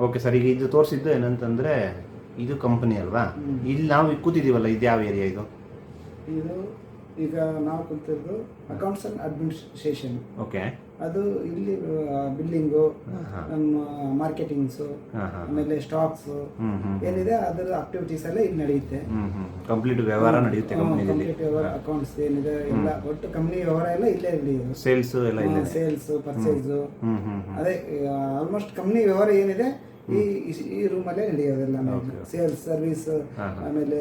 Okay sir ಈಗ ಇದು ತೋರಿಸಿದ್ದು ಏನಂತಂದ್ರೆ ಇದು ಕಂಪನಿ ಅಲ್ವಾ? ಇಲ್ಲಿ ನಾವು ಕೂತಿದ್ದೀವಲ್ಲ ಇದು ಯಾವ ಏರಿಯಾ ಇದು? ಇದು ಈಗ ನಾವು ಕುಂತಿದ್ದು ಅಕೌಂಟ್ಸ್ ಅಂಡ್ ಅಡ್ಮಿನಿಸ್ಟ್ರೇಷನ್ ಓಕೆ ಅದು ಇಲ್ಲಿ ಬಿಲ್ಡಿಂಗು ನಮ್ಮ ಮಾರ್ಕೆಟಿಂಗ್ಸು ಆಮೇಲೆ ಸ್ಟಾಕ್ಸ್ ಏನಿದೆ ಅದರ ಆಕ್ಟಿವಿಟೀಸ್ ಎಲ್ಲ ಇಲ್ಲಿ ನಡೆಯುತ್ತೆ. ಕಂಪ್ಲೀಟ್ ವ್ಯವಹಾರ ನಡೆಯುತ್ತೆ ಕಂಪ್ಲೀಟ್ ವ್ಯವಹಾರ ಅಕೌಂಟ್ಸ್ ಏನಿದೆ ಎಲ್ಲ ಒಟ್ಟು ಕಂಪ್ನಿ ವ್ಯವಹಾರ ಎಲ್ಲ ಇಲ್ಲೇ ಇಲ್ಲಿ. ಸೇಲ್ಸ್ ಎಲ್ಲ ಸೇಲ್ಸ್ ಪರ್ಚೇಸ್ ಅದೇ ಆಲ್ಮೋಸ್ಟ್ ಕಂಪ್ನಿ ವ್ಯವಹಾರ ಏನಿದೆ ಈ ಈ- ರೂಮಲ್ಲೇ ನಡೆಯೋದೆಲ್ಲ ಸೇಲ್ಸ್ ಸರ್ವಿಸ್. ಆಮೇಲೆ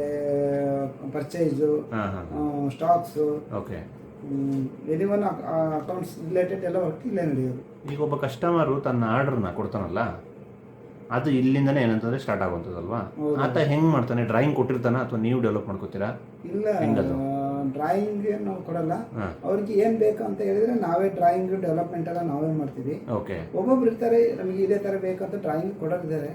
ಪರ್ಚೇಸು ಹಾಂ ಹಾಂ. Stocks okay any one accounts related ಎಲ್ಲ ವರ್ಕ್ ಇಲ್ಲೇ ನಡೆಯೋದು ಈಗ ಒಬ್ಬ ಕಸ್ಟಮರು ತನ್ನ ಆರ್ಡರ್ನ ಕೊಡ್ತಾನಲ್ಲ ಅದು ಇಲ್ಲಿಂದನೇ ಏನಂತಂದ್ರೆ ಸ್ಟಾರ್ಟ್ ಆಗುವಂಥದ್ದಲ್ವಾ? ಹೌದು. ಆತ ಹೆಂಗ್ ಮಾಡ್ತಾನೆ? ಡ್ರಾಯಿಂಗ್ ಕೊಟ್ಟಿರ್ತಾನ? ಅಥವಾ ನೀವು ಡೆವಲಪ್ ಮಾಡ್ಕೋತೀರಾ? ಇಲ್ಲ? ಡ್ರಾಯಿಂಗ್ ನಾವು ಕೊಡಲ್ಲ. ಅವ್ರಿಗೆ ಏನ್ ಬೇಕು ಅಂತ ಹೇಳಿದ್ರೆ ನಾವೇ ಡ್ರಾಯಿಂಗ್ ಡೆವಲಪ್ಮೆಂಟ್ ಎಲ್ಲ ನಾವೇ ಮಾಡ್ತೀವಿ. ಒಬ್ಬೊಬ್ರು ಇರ್ತಾರೆ ನಮಗೆ ಇದೇ ತರ ಬೇಕಂತ ಡ್ರಾಯಿಂಗ್ ಕೊಡೋರಿದ್ದಾರೆ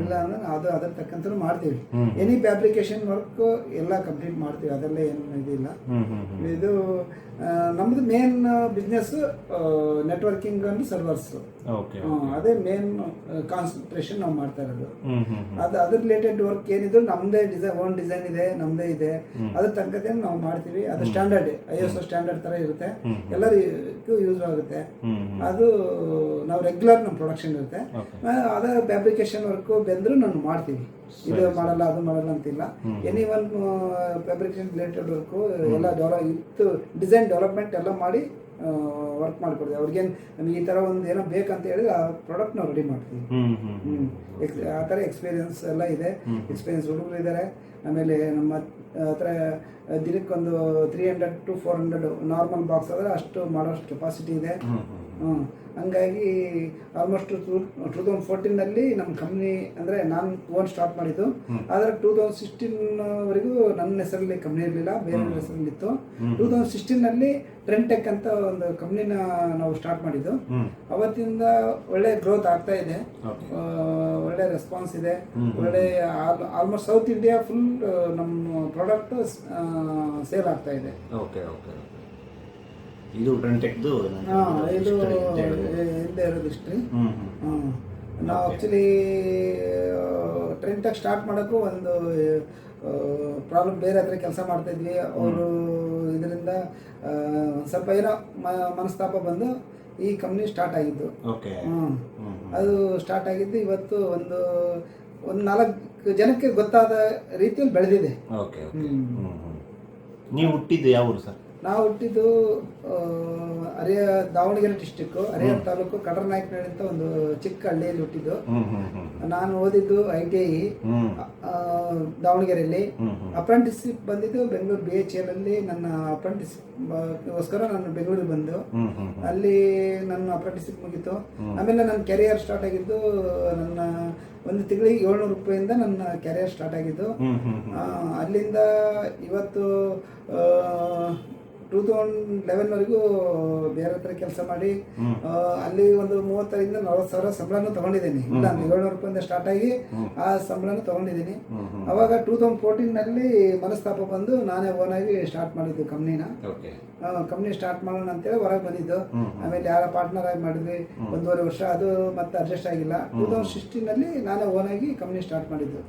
ಇಲ್ಲ ಅಂದ್ರೆ ಅದು ಅದ್ರ ತಕ್ಕಂತ ಮಾಡ್ತೀವಿ. ಎನಿ ಫ್ಯಾಬ್ರಿಕೇಶನ್ ವರ್ಕ್ ಎಲ್ಲ ಕಂಪ್ಲೀಟ್ ಮಾಡ್ತೀವಿ. ಅದೆಲ್ಲ ಏನು ಇದಿಲ್ಲ. ಇದು ನಮ್ದು main business networking and servers ಅದೇ ಮೇನ್ ಕಾನ್ಸಂಟ್ರೇಷನ್ ನಾವು ಮಾಡ್ತಾ ಇರೋದು. ಅದು ಅದ್ರ ರಿಲೇಟೆಡ್ ವರ್ಕ್ ಏನಿದ್ರು ನಮ್ದೇ ಡಿಸೈನ್ ಓನ್ ಡಿಸೈನ್ ಇದೆ ನಮ್ದೇ ಇದೆ. ಅದ್ರ ತಕ್ಕಂತೆ ನಾವು ಮಾಡ್ತೀವಿ. ಅದು ಸ್ಟ್ಯಾಂಡರ್ಡ್ ಐ ಎಸ್ ಸ್ಟ್ಯಾಂಡರ್ಡ್ ತರ ಇರುತ್ತೆ. ಎಲ್ಲರಿಗೂ ಯೂಸ್ ಆಗುತ್ತೆ. ಅದು ನಾವು ರೆಗ್ಯುಲರ್ ನಮ್ಮ ಪ್ರೊಡಕ್ಷನ್ ಇರುತ್ತೆ. ಅದೇ ಫ್ಯಾಬ್ರಿಕೇಶನ್ ವರ್ಕ್ ಬೆಂದ್ರು ನಾನು ಮಾಡ್ತೀವಿ ಇದು ಮಾಡಲ್ಲ ಅದು ಮಾಡಲ್ಲ ಅಂತಿಲ್ಲ. Any one fabrication related work ಎಲ್ಲ ಡೆವಲಪ್ ಇತ್ತು ಡಿಸೈನ್ ಡೆವಲಪ್ಮೆಂಟ್ ಎಲ್ಲ ಮಾಡಿ ವರ್ಕ್ ಮಾಡ್ಕೊಡ್ತೀವಿ. ಅವ್ರಿಗೇನು ನಮಗೆ ಈ ಥರ ಒಂದು ಏನೋ ಬೇಕಂತ ಹೇಳಿದ್ರೆ ಆ ಪ್ರಾಡಕ್ಟ್ ನಾವು ರೆಡಿ ಮಾಡ್ತೀವಿ. ಆ ಥರ ಎಕ್ಸ್ಪೀರಿಯನ್ಸ್ ಎಲ್ಲ ಇದೆ. ಎಕ್ಸ್ಪೀರಿಯನ್ಸ್ ಹುಡುಗರು ಇದ್ದಾರೆ ಆಮೇಲೆ ನಮ್ಮ ಹತ್ರ ದಿನಕ್ಕೊಂದು three hundred to four hundred normal box ಆದರೆ ಅಷ್ಟು ಮಾಡೋಷ್ಟು ಕೆಪಾಸಿಟಿ ಇದೆ. ಹ್ಮ್. ಹಂಗಾಗಿ ಆಲ್ಮೋಸ್ಟ್ ಟೂ ಟೂ ತೌಸಂಡ್ ಫೋರ್ಟೀನಲ್ಲಿ ನಮ್ಮ ಕಂಪ್ನಿ ಅಂದರೆ ನಾನು ಓನ್ ಸ್ಟಾರ್ಟ್ ಮಾಡಿದ್ದು. ಆದರೆ ಟೂ ತೌಸಂಡ್ ಸಿಕ್ಸ್ಟೀನ್ವರೆಗೂ ನನ್ನ ಹೆಸರಲ್ಲಿ ಕಂಪ್ನಿ ಇರಲಿಲ್ಲ ಬೇರೆ ಹೆಸರಲ್ಲಿತ್ತು. ಟೂ ತೌಸಂಡ್ ಸಿಕ್ಸ್ಟೀನಲ್ಲಿ ಟ್ರೆಂಟೆಕ್ ಅಂತ ಒಂದು ಕಂಪ್ನಿನ ನಾವು ಸ್ಟಾರ್ಟ್ ಮಾಡಿದ್ದು. ಅವತ್ತಿಂದ ಒಳ್ಳೆ ಗ್ರೋತ್ ಆಗ್ತಾ ಇದೆ. ಒಳ್ಳೆ ರೆಸ್ಪಾನ್ಸ್ ಇದೆ. ಒಳ್ಳೆ ಆಲ್ಮೋಸ್ಟ್ ಸೌತ್ ಇಂಡಿಯಾ ಫುಲ್ ನಮ್ಮ ಪ್ರಾಡಕ್ಟ್ ಸೇಲ್ ಆಗ್ತಾ ಇದೆ. ಓಕೆ ಓಕೆ ಇದು ಟ್ರೆಂಟೆಕ್ದು ಹಾ, ಇದು ಹಿಂದೆ ಇರೋದು ಹಿಸ್ಟ್ರಿ ನಾವು ಆ್ಯಕ್ಚುಲಿ ಟ್ರೆಂಟಾಗಿ ಸ್ಟಾರ್ಟ್ ಮಾಡೋಕ್ಕೂ ಒಂದು ಪ್ರಾಬ್ಲಮ್ ಬೇರೆ ಹತ್ರ ಕೆಲಸ ಮಾಡ್ತಾ ಇದ್ವಿ. ಅವರು ಇದರಿಂದ ಸ್ವಲ್ಪ ಏನೋ ಮನಸ್ತಾಪ ಬಂದು ಈ ಕಂಪ್ನಿ ಸ್ಟಾರ್ಟ್ ಆಗಿದ್ದು. ಓಕೆ ಅದು ಸ್ಟಾರ್ಟ್ ಆಗಿದ್ದು ಇವತ್ತು ಒಂದು ಒಂದು ನಾಲ್ಕು ಜನಕ್ಕೆ ಗೊತ್ತಾದ ರೀತಿಯಲ್ಲಿ ಬೆಳೆದಿದೆ. Okay okay hmm hmm. ನೀವು ಹುಟ್ಟಿದ್ದು ಯಾವ ಊರು ಸರ್? ನಾವು ಹುಟ್ಟಿದ್ದು ಅರೆಯ ಹರಿಯ ದಾವಣಗೆರೆ ಡಿಸ್ಟಿಕ್ ಅರೆಯ ತಾಲೂಕು ಕಡರನಾಯಕನಹಳ್ಳಿ ಅಂತ ಒಂದು ಚಿಕ್ಕ ಹಳ್ಳಿಯಲ್ಲಿ ಹುಟ್ಟಿದ್ದು. ನಾನು ಓದಿದ್ದು ಐ ಟಿ ಐ ದಾವಣಗೆರೆಯಲ್ಲಿ. ಅಪ್ರೆಂಟಿಸ್ಶಿಪ್ ಬಂದಿದ್ದು ಬೆಂಗಳೂರು ಬಿ ಎಚ್ ಎಲ್ ಅಲ್ಲಿ ನನ್ನ ಅಪ್ರೆಂಟಿಸ್ಗೋಸ್ಕರ ನಾನು ಬೆಂಗಳೂರಿಗೆ ಬಂದು. ಅಲ್ಲಿ ನನ್ನ ಅಪ್ರೆಂಟಿಸ್ಶಿಪ್ ಮುಗೀತು. ಆಮೇಲೆ ನನ್ನ ಕೆರಿಯರ್ ಸ್ಟಾರ್ಟ್ ಆಗಿದ್ದು ನನ್ನ ಒಂದು ತಿಂಗಳಿಗೆ ಏಳ್ನೂರು ರೂಪಾಯಿಂದ ನನ್ನ ಕೆರಿಯರ್ ಸ್ಟಾರ್ಟ್ ಆಗಿದ್ದು. ಅಲ್ಲಿಂದ ಇವತ್ತು ಟೂ ತೌಸಂಡ್ ಲೆವೆನ್ವರೆಗೂ ಬೇರೆ ಹತ್ರ ಕೆಲಸ ಮಾಡಿ ಅಲ್ಲಿ ಒಂದು ಮೂವತ್ತರಿಂದ ನಲವತ್ತು ಸಾವಿರ ಸಂಬಳನೂ ತಗೊಂಡಿದ್ದೀನಿ. ಇಲ್ಲ ಏಳ್ನೂರು ರೂಪಾಯಿಂದ ಸ್ಟಾರ್ಟ್ ಆಗಿ ಆ ಸಂಬಳನೂ ತಗೊಂಡಿದ್ದೀನಿ. ಅವಾಗ ಟೂ ತೌಸಂಡ್ ಫೋರ್ಟೀನಲ್ಲಿ ಮನಸ್ತಾಪ ಬಂದು ನಾನೇ ಓನಾಗಿ ಸ್ಟಾರ್ಟ್ ಮಾಡಿದ್ದು ಕಂಪ್ನಿನ ಕಂಪ್ನಿ ಸ್ಟಾರ್ಟ್ ಮಾಡೋಣ ಅಂತೇಳಿ ಹೊರಗೆ ಬಂದಿದ್ದು. ಆಮೇಲೆ ಯಾರ ಪಾರ್ಟ್ನರ್ ಆಗಿ ಮಾಡಿದ್ವಿ? ಒಂದೂವರೆ ವರ್ಷ ಅದು ಮತ್ತೆ ಅಡ್ಜಸ್ಟ್ ಆಗಿಲ್ಲ. ಟೂ ತೌಸಂಡ್ ಸಿಕ್ಸ್ಟೀನಲ್ಲಿ ನಾನೇ ಓನಾಗಿ ಕಂಪ್ನಿ ಸ್ಟಾರ್ಟ್ ಮಾಡಿದ್ದು.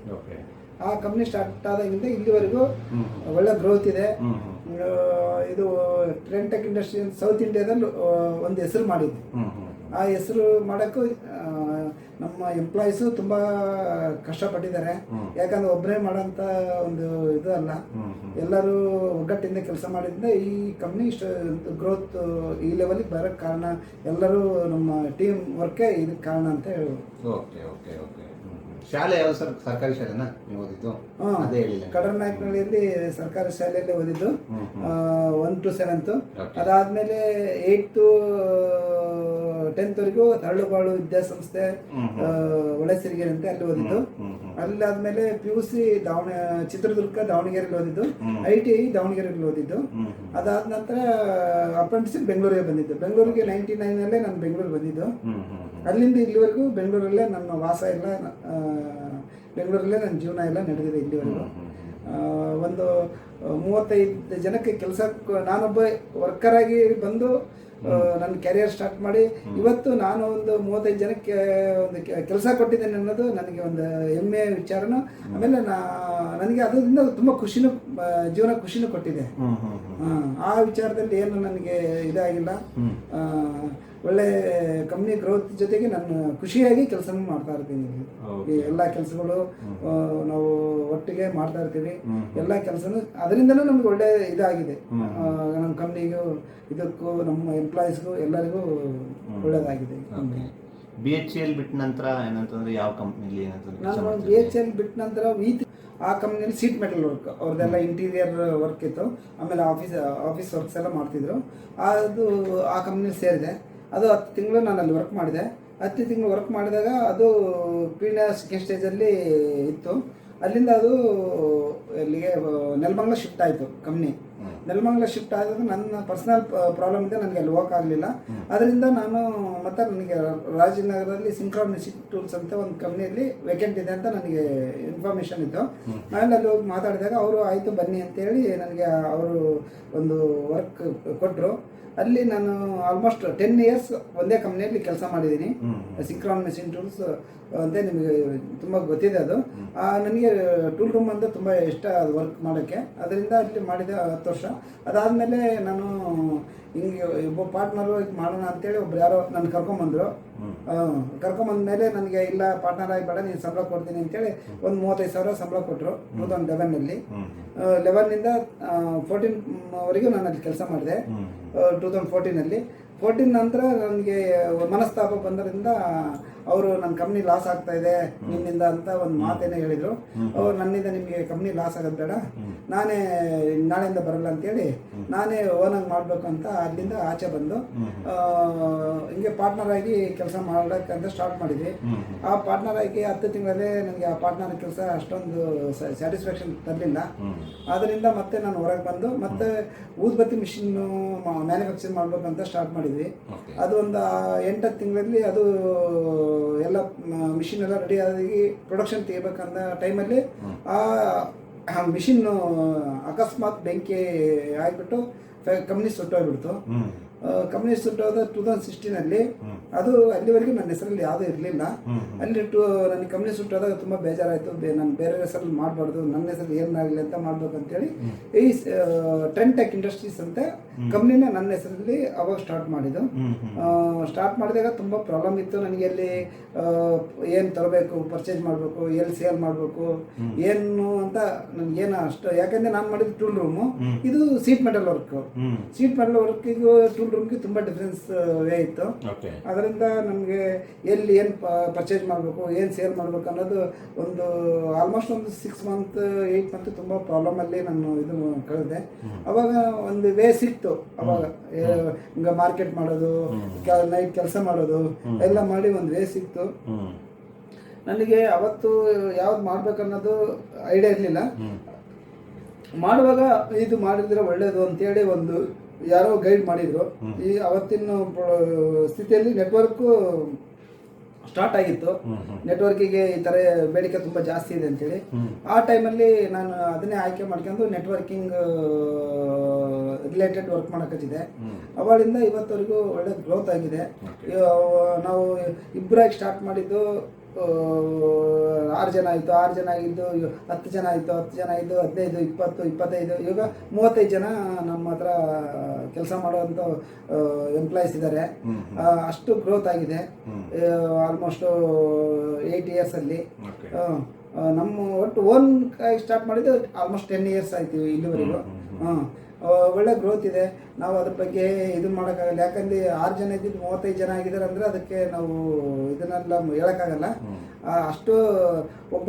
ಆ ಕಂಪ್ನಿ ಸ್ಟಾರ್ಟ್ ಆದಾಗಿಂದ ಇಲ್ಲಿವರೆಗೂ ಒಳ್ಳೆ ಗ್ರೋತ್ ಇದೆ. ಇದು ಟ್ರೆಂಡ್ ಟೆಕ್ ಇಂಡಸ್ಟ್ರಿ ಸೌತ್ ಇಂಡಿಯಾದಲ್ಲಿ ಒಂದು ಹೆಸರು ಮಾಡಿದ್ವಿ. ಆ ಹೆಸರು ಮಾಡೋಕ್ಕೂ ನಮ್ಮ ಎಂಪ್ಲಾಯೀಸು ತುಂಬಾ ಕಷ್ಟಪಟ್ಟಿದ್ದಾರೆ. ಯಾಕಂದ್ರೆ ಒಬ್ಬರೇ ಮಾಡೋಂಥ ಒಂದು ಇದು ಅಲ್ಲ ಎಲ್ಲರೂ ಒಗ್ಗಟ್ಟಿಂದ ಕೆಲಸ ಮಾಡಿದ್ರಿಂದ ಈ ಕಂಪ್ನಿ ಇಷ್ಟು ಗ್ರೋತ್ ಈ ಲೆವೆಲಿಗೆ ಬರೋಕ್ಕೆ ಕಾರಣ ಎಲ್ಲರೂ ನಮ್ಮ ಟೀಮ್ ವರ್ಕೇ ಇದಕ್ಕೆ ಕಾರಣ ಅಂತ ಹೇಳ್ಬೋದು. Okay okay okay. ಶಾಲೆ ಯಾವ ಸರ್ ಸರ್ಕಾರಿ ಶಾಲೆನಾ ನೀವು ಓದಿದ್ದು? ಅದೇ ಹೇಳಿಲ್ಲ. ಕಡರ್ನಾಯಕನಹಳ್ಳಿಯಲ್ಲಿ ಸರ್ಕಾರಿ ಶಾಲೆಯಲ್ಲಿ ಓದಿದ್ದು. ಒನ್ ಟು ಸೆವೆಂತು ಅದಾದ್ಮೇಲೆ ಅದಾದಮೇಲೆ ಟು ಟೆಂತ್ವರೆಗೂ ತರಳುಬಾಳು ವಿದ್ಯಾಸಂಸ್ಥೆ ಒಳಸಿರಿಗೆರೆ ಅಂತ ಅಲ್ಲಿ ಓದಿದ್ದು. ಅಲ್ಲಿ ಆದ್ಮೇಲೆ ಅಲ್ಲಾದ್ಮೇಲೆ ಪಿ ಯು ಸಿ ದಾವಣ ಚಿತ್ರದುರ್ಗ ದಾವಣಗೆರೆಯಲ್ಲಿ ಓದಿದ್ದು. ಐ ಟಿ ಐ ದಾವಣಗೆರೆಯಲ್ಲಿ ಓದಿದ್ದು. ಅದಾದ ನಂತರ ಅಪ್ರೆಂಟಿಸಿಪ್ ಬೆಂಗಳೂರಿಗೆ ಬಂದಿದ್ದು. ಬೆಂಗಳೂರಿಗೆ ನೈಂಟಿ ನೈನಲ್ಲೇ ನಾನು ಬೆಂಗಳೂರಿಗೆ ಬಂದಿದ್ದು. ಅಲ್ಲಿಂದ ಇಲ್ಲಿವರೆಗೂ ಬೆಂಗಳೂರಲ್ಲೇ ನನ್ನ ವಾಸ ಎಲ್ಲ ಬೆಂಗಳೂರಲ್ಲೇ ನನ್ನ ಜೀವನ ಎಲ್ಲ ನಡೆದಿದೆ ಇಲ್ಲಿವರೆಗೂ. ಒಂದು ಮೂವತ್ತೈದು ಜನಕ್ಕೆ ಕೆಲಸ ನಾನೊಬ್ಬ ವರ್ಕರ್ ಆಗಿ ಬಂದು ನನ್ನ ಕೆರಿಯರ್ ಸ್ಟಾರ್ಟ್ ಮಾಡಿ ಇವತ್ತು ನಾನು ಒಂದು ಮೂವತ್ತೈದು ಜನಕ್ಕೆ ಒಂದು ಕೆಲಸ ಕೊಟ್ಟಿದ್ದೇನೆ ಅನ್ನೋದು ನನಗೆ ಒಂದು ಹೆಮ್ಮೆ ವಿಚಾರನೂ ಆಮೇಲೆ ನಾ ನನಗೆ ಅದರಿಂದ ತುಂಬ ಖುಷಿನೂ ಜೀವನ ಖುಷಿನೂ ಕೊಟ್ಟಿದೆ. ಆ, ವಿಚಾರದಲ್ಲಿ ಏನು ನನಗೆ ಇದಾಗಿಲ್ಲ. ಒಳ್ಳೆ ಕಂಪ್ನಿ ಗ್ರೋತ್ ಜೊತೆಗೆ ನಾನು ಖುಷಿಯಾಗಿ ಕೆಲಸ ಮಾಡ್ತಾ ಇರ್ತೀನಿ. ಈ ಎಲ್ಲ ಕೆಲಸಗಳು ನಾವು ಒಟ್ಟಿಗೆ ಮಾಡ್ತಾ ಇರ್ತೀವಿ. ಎಲ್ಲ ಕೆಲಸನೂ ಅದರಿಂದನೂ ನಮ್ಗೆ ಒಳ್ಳೆ ಇದಾಗಿದೆ. ನಮ್ಮ ಕಂಪ್ನಿಗೂ ಇದಕ್ಕೂ ನಮ್ಮ ಎಂಪ್ಲಾಯೀಸ್ಗೂ ಎಲ್ಲರಿಗೂ ಒಳ್ಳೆಯದಾಗಿದೆ. ಬಿ ಎಚ್ ಎಲ್ ಬಿಟ್ಟ ನಂತರ ಏನಂತಂದ್ರೆ ಯಾವ ಕಂಪ್ನಿಲಿ ಏನಂತಂದ್ರೆ ನಾನು? ಬಿ ಎಚ್ ಎಲ್ ಬಿಟ್ಟ ನಂತರ ವೀತ್ ಆ ಕಂಪ್ನಿಯಲ್ಲಿ ಸೀಟ್ ಮೆಟಲ್ ವರ್ಕ್ ಅವ್ರದ್ದೆಲ್ಲ ಇಂಟೀರಿಯರ್ ವರ್ಕ್ ಇತ್ತು. ಆಮೇಲೆ ಆಫೀಸ್ ಆಫೀಸ್ ವರ್ಕ್ಸ್ ಎಲ್ಲ ಮಾಡ್ತಿದ್ರು. ಅದು ಆ ಕಂಪ್ನಿಲಿ ಸೇರಿದೆ. ಅದು ಹತ್ತು ತಿಂಗಳು ನಾನು ಅಲ್ಲಿ ವರ್ಕ್ ಮಾಡಿದೆ. ಹತ್ತು ತಿಂಗಳು ವರ್ಕ್ ಮಾಡಿದಾಗ ಅದು ಪೀಣ್ಯ ಸೆಕೆಂಡ್ ಸ್ಟೇಜಲ್ಲಿ ಇತ್ತು. ಅಲ್ಲಿಂದ ಅದು ಇಲ್ಲಿಗೆ ನೆಲಮಂಗ್ಲ ಶಿಫ್ಟ್ ಆಯಿತು ಕಂಪ್ನಿ. ನೆಲಮಂಗಲ ಶಿಫ್ಟ್ ಆದಾಗ ನನ್ನ ಪರ್ಸನಲ್ ಪ್ರಾಬ್ಲಮ್ ಇದೆ, ನನಗೆ ಅಲ್ಲಿ ಹೋಗಕ್ಕಾಗಲಿಲ್ಲ ಅದರಿಂದ ನಾನು ಮತ್ತೆ ನನಗೆ ರಾಜನಗರದಲ್ಲಿ ಸಿಂಕ್ರಾನ್ ಟೂಲ್ಸ್ ಅಂತ ಒಂದು ಕಂಪ್ನಿಯಲ್ಲಿ ವೇಕೆಂಟ್ ಇದೆ ಅಂತ ನನಗೆ ಇನ್ಫಾರ್ಮೇಷನ್ ಇತ್ತು. ನಾನು ಅಲ್ಲಿ ಹೋಗಿ ಮಾತಾಡಿದಾಗ ಅವರು, ಆಯಿತು ಬನ್ನಿ ಅಂತೇಳಿ ನನಗೆ ಅವರು ಒಂದು ವರ್ಕ್ ಕೊಟ್ಟರು ಅಲ್ಲಿ ನಾನು ಆಲ್ಮೋಸ್ಟ್ ಟೆನ್ ಇಯರ್ಸ್ ಒಂದೇ ಕಂಪ್ನಿಯಲ್ಲಿ ಕೆಲಸ ಮಾಡಿದ್ದೀನಿ. ಸಿಕ್ರಾನ್ ಮೆಷಿನ್ ಟೂಲ್ಸ್ ಅಂತ ನಿಮಗೆ ತುಂಬ ಗೊತ್ತಿದೆ ಅದು. ಆ, ನನಗೆ ಟೂಲ್ ರೂಮ್ ಅಂದರೆ ತುಂಬ ಇಷ್ಟ ಅದು ವರ್ಕ್ ಮಾಡೋಕ್ಕೆ. ಅದರಿಂದ ಅಲ್ಲಿ ಮಾಡಿದೆ ಹತ್ತು ವರ್ಷ. ಅದಾದಮೇಲೆ ನಾನು ಹಿಂಗೆ ಒಬ್ಬ ಪಾರ್ಟ್ನರು ಮಾಡೋಣ ಅಂತೇಳಿ ಒಬ್ರು ಯಾರೋ ನನ್ನ ಕರ್ಕೊಂಬಂದರು. ಹ್ಮ್. ಕರ್ಕೊಂಬಂದ್ಮೇಲೆ ನನಗೆ ಇಲ್ಲ ಪಾರ್ಟ್ನರ್ ಆಗಿ ಬೇಡ ನೀನು ಸಂಬಳ ಕೊಡ್ತೀನಿ ಅಂತೇಳಿ ಒಂದು ಮೂವತ್ತೈದು ಸಾವಿರ ಸಂಬಳ ಕೊಟ್ಟರು ಟೂ ತೌಸಂಡ್ ಲೆವೆನ್ನಲ್ಲಿ. ಲೆವೆನ್ನಿಂದ ಫೋರ್ಟೀನ್ ವರೆಗೂ ನಾನು ಅಲ್ಲಿ ಕೆಲಸ ಮಾಡಿದೆ. ಟೂ ತೌಸಂಡ್ ಫೋರ್ಟೀನಲ್ಲಿ ಫೋರ್ಟೀನ್ ನಂತರ ನನಗೆ ಮನಸ್ತಾಪ ಬಂದರಿಂದ ಅವರು ನನ್ನ ಕಂಪ್ನಿ ಲಾಸ್ ಆಗ್ತಾ ಇದೆ ನಿನ್ನಿಂದ ಅಂತ ಒಂದು ಮಾತೇನೆ ಹೇಳಿದರು. ಅವ್ರು ನನ್ನಿಂದ ನಿಮಗೆ ಕಂಪ್ನಿ ಲಾಸ್ ಆಗೋದು ಬೇಡ. ನಾನೇ ನಾಳೆಯಿಂದ ಬರಲ್ಲ ಅಂತೇಳಿ ನಾನೇ ಓನಾಗಿ ಮಾಡಬೇಕು ಅಂತ ಅಲ್ಲಿಂದ ಆಚೆ ಬಂದು ಹಿಂಗೆ ಪಾರ್ಟ್ನರ್ ಆಗಿ ಕೆಲಸ ಮಾಡೋಕ್ಕಂತ ಸ್ಟಾರ್ಟ್ ಮಾಡಿದ್ವಿ. ಆ ಪಾರ್ಟ್ನರ್ ಆಗಿ ಹತ್ತು ತಿಂಗಳಲ್ಲೇ ನನಗೆ ಆ ಪಾರ್ಟ್ನರ್ ಕೆಲಸ ಅಷ್ಟೊಂದು ಸ್ಯಾಟಿಸ್ಫ್ಯಾಕ್ಷನ್ ತರಲಿಲ್ಲ. ಅದರಿಂದ ಮತ್ತೆ ನಾನು ಹೊರಗೆ ಬಂದು ಮತ್ತೆ ಊದ್ಬತ್ತಿ ಮಿಷಿನ್ ಮ್ಯಾನುಫ್ಯಾಕ್ಚರ್ ಮಾಡಬೇಕಂತ ಸ್ಟಾರ್ಟ್ ಮಾಡಿದ್ವಿ. ಅದು ಒಂದು ಎಂಟತ್ತು ತಿಂಗಳಲ್ಲಿ ಅದು ಎಲ್ಲ ಮಿಷಿನ್ ಎಲ್ಲ ರೆಡಿ ಆಗಿ ಪ್ರೊಡಕ್ಷನ್ ತೆಗಿಬೇಕಂದ ಟೈಮಲ್ಲಿ ಆ ಮಿಷಿನ್ ಅಕಸ್ಮಾತ್ ಬೆಂಕಿ ಆಗಿಬಿಟ್ಟು ಕಂಪ್ನಿ ಸುಟ್ಟೋಗ್ಬಿಡ್ತು. ಕಂಪ್ನಿ ಸುಟ್ಟೋದ ಟೂ ತೌಸಂಡ್ ಸಿಕ್ಸ್ಟೀನಲ್ಲಿ. ಅದು ಅಲ್ಲಿವರೆಗೂ ನನ್ನ ಹೆಸರಲ್ಲಿ ಯಾವುದೂ ಇರಲಿಲ್ಲ. ಅಲ್ಲಿ ಟು ನನಗೆ ಕಂಪ್ನಿ ಸುಟ್ಟೋದಾಗ ತುಂಬ ಬೇಜಾರಾಯಿತು ನಾನು ಬೇರೆ ಹೆಸರಲ್ಲಿ ಮಾಡಬಾರ್ದು ನನ್ನ ಹೆಸರು ಏನಾಗಲಿ ಅಂತ ಮಾಡ್ಬೇಕು ಅಂತೇಳಿ ಈ ಟ್ರೆಂಡ್ ಟೆಕ್ ಇಂಡಸ್ಟ್ರೀಸ್ ಅಂತ ಕಂಪ್ನಿನ ನನ್ನ ಹೆಸರಲ್ಲಿ ಅವಾಗ ಸ್ಟಾರ್ಟ್ ಮಾಡಿದ್ದು. ಸ್ಟಾರ್ಟ್ ಮಾಡಿದಾಗ ತುಂಬ ಪ್ರಾಬ್ಲಮ್ ಇತ್ತು. ನನಗೆ ಅಲ್ಲಿ ಏನು ತರಬೇಕು ಪರ್ಚೇಸ್ ಮಾಡಬೇಕು ಎಲ್ಲಿ ಸೇಲ್ ಮಾಡಬೇಕು ಏನು ಅಂತ ನನಗೇನು ಅಷ್ಟು ಯಾಕಂದ್ರೆ ನಾನು ಮಾಡಿದ ಟೂಲ್ ರೂಮು ಇದು sheet metal work sheet metal ವರ್ಕಿಗೂ tool ರೂಮ್ಗೆ ತುಂಬ ಡಿಫ್ರೆನ್ಸ್ ವೇ ಇತ್ತು. ಅದರಿಂದ ನಮಗೆ ಎಲ್ಲಿ ಏನು ಪರ್ಚೇಸ್ ಮಾಡಬೇಕು ಏನು ಸೇಲ್ ಮಾಡಬೇಕು ಅನ್ನೋದು ಒಂದು ಆಲ್ಮೋಸ್ಟ್ ಒಂದು ಸಿಕ್ಸ್ ಮಂತ್ ಏಯ್ಟ್ ಮಂತ್ ತುಂಬ ಪ್ರಾಬ್ಲಮಲ್ಲಿ ನಾನು ಇದು ಕಳೆದೆ. ಅವಾಗ ಒಂದು ವೇ ಸಿಕ್ತು ಅವಾಗ ಹಿಂಗ ಮಾರ್ಕೆಟ್ ಮಾಡೋದು ನೈಟ್ ಕೆಲಸ ಮಾಡೋದು ಎಲ್ಲ ಮಾಡಿ ಒಂದು ರೇಸ್ ಸಿಕ್ತು. ನನಗೆ ಅವತ್ತು ಯಾವ್ದು ಮಾಡ್ಬೇಕನ್ನೋದು ಐಡಿಯಾ ಇರಲಿಲ್ಲ. ಮಾಡುವಾಗ ಇದು ಮಾಡಿದ್ರೆ ಒಳ್ಳೇದು ಅಂತೇಳಿ ಒಂದು ಯಾರೋ ಗೈಡ್ ಮಾಡಿದ್ರು. ಈ ಅವತ್ತಿನ ಸ್ಥಿತಿಯಲ್ಲಿ ನೆಟ್ವರ್ಕು ಸ್ಟಾರ್ಟ್ ಆಗಿತ್ತು. ನೆಟ್ವರ್ಕಿಗೆ ಈ ಥರ ಬೇಡಿಕೆ ತುಂಬ ಜಾಸ್ತಿ ಇದೆ ಅಂತೇಳಿ. ಆ ಟೈಮಲ್ಲಿ ನಾನು ಅದನ್ನೇ ಆಯ್ಕೆ ಮಾಡ್ಕೊಂಡು ನೆಟ್ವರ್ಕಿಂಗ್ ರಿಲೇಟೆಡ್ ವರ್ಕ್ ಮಾಡೋಕ್ಕಿದೆ ಅವಳಿಂದ ಇವತ್ತವರೆಗೂ ಒಳ್ಳೆ ಗ್ರೋತ್ ಆಗಿದೆ. ನಾವು ಇಬ್ಬರಾಗಿ ಸ್ಟಾರ್ಟ್ ಮಾಡಿದ್ದು ಆರು ಜನ ಆಯಿತು ಆರು ಜನ ಆಗಿದ್ದು ಹತ್ತು ಜನ ಆಯಿತು ಹತ್ತು ಜನ ಇದ್ದು ಹದಿನೈದು ಇಪ್ಪತ್ತು ಇಪ್ಪತ್ತೈದು ಇವಾಗ ಮೂವತ್ತೈದು ಜನ ನಮ್ಮ ಹತ್ರ ಕೆಲಸ ಮಾಡುವಂಥ ಎಂಪ್ಲಾಯೀಸ್ ಇದ್ದಾರೆ. ಅಷ್ಟು ಗ್ರೋತ್ ಆಗಿದೆ. ಆಲ್ಮೋಸ್ಟು ಏಯ್ಟ್ ಇಯರ್ಸಲ್ಲಿ ನಮ್ಮ ಒಟ್ಟು ಓನ್ ಸ್ಟಾರ್ಟ್ ಮಾಡಿದ್ದು ಆಲ್ಮೋಸ್ಟ್ ಟೆನ್ ಇಯರ್ಸ್ ಆಯ್ತು ಇಲ್ಲಿವರೆಗೂ. ಹಾಂ. ಒಳ್ಳೆ ಗ್ರೋತ್ ಇದೆ. ನಾವು ಅದ್ರ ಬಗ್ಗೆ ಇದು ಮಾಡೋಕ್ಕಾಗಲ್ಲ. ಯಾಕಂದ್ರೆ ಆರು ಜನ ಇದ್ದಿದ್ದು ಮೂವತ್ತೈದು ಜನ ಆಗಿದ್ದಾರೆ ಅಂದರೆ ಅದಕ್ಕೆ ನಾವು ಇದನ್ನೆಲ್ಲ ಹೇಳೋಕ್ಕಾಗಲ್ಲ. ಅಷ್ಟು ಒಬ್ಬ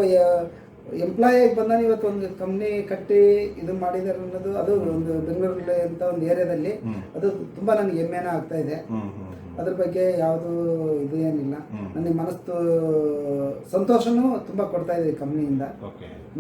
ಎಂಪ್ಲಾಯ್ ಆಗಿ ಬಂದಾನ ಇವತ್ತು ಒಂದು ಕಂಪ್ನಿ ಕಟ್ಟಿ ಇದು ಮಾಡಿದಾರೆ ಅನ್ನೋದು ಅದು ಒಂದು ಬೆಂಗಳೂರಲ್ಲಿ ಅಂತ ಒಂದು ಏರಿಯಾದಲ್ಲಿ ಅದು ತುಂಬ ನನಗೆ ಹೆಮ್ಮೆನ ಆಗ್ತಾ ಇದೆ. ಅದ್ರ ಬಗ್ಗೆ ಯಾವುದು ಇದು ಏನಿಲ್ಲ. ನನಗೆ ಮನಸ್ಸು ಸಂತೋಷನೂ ತುಂಬ ಕೊಡ್ತಾ ಇದೆ ಕಂಪ್ನಿಯಿಂದ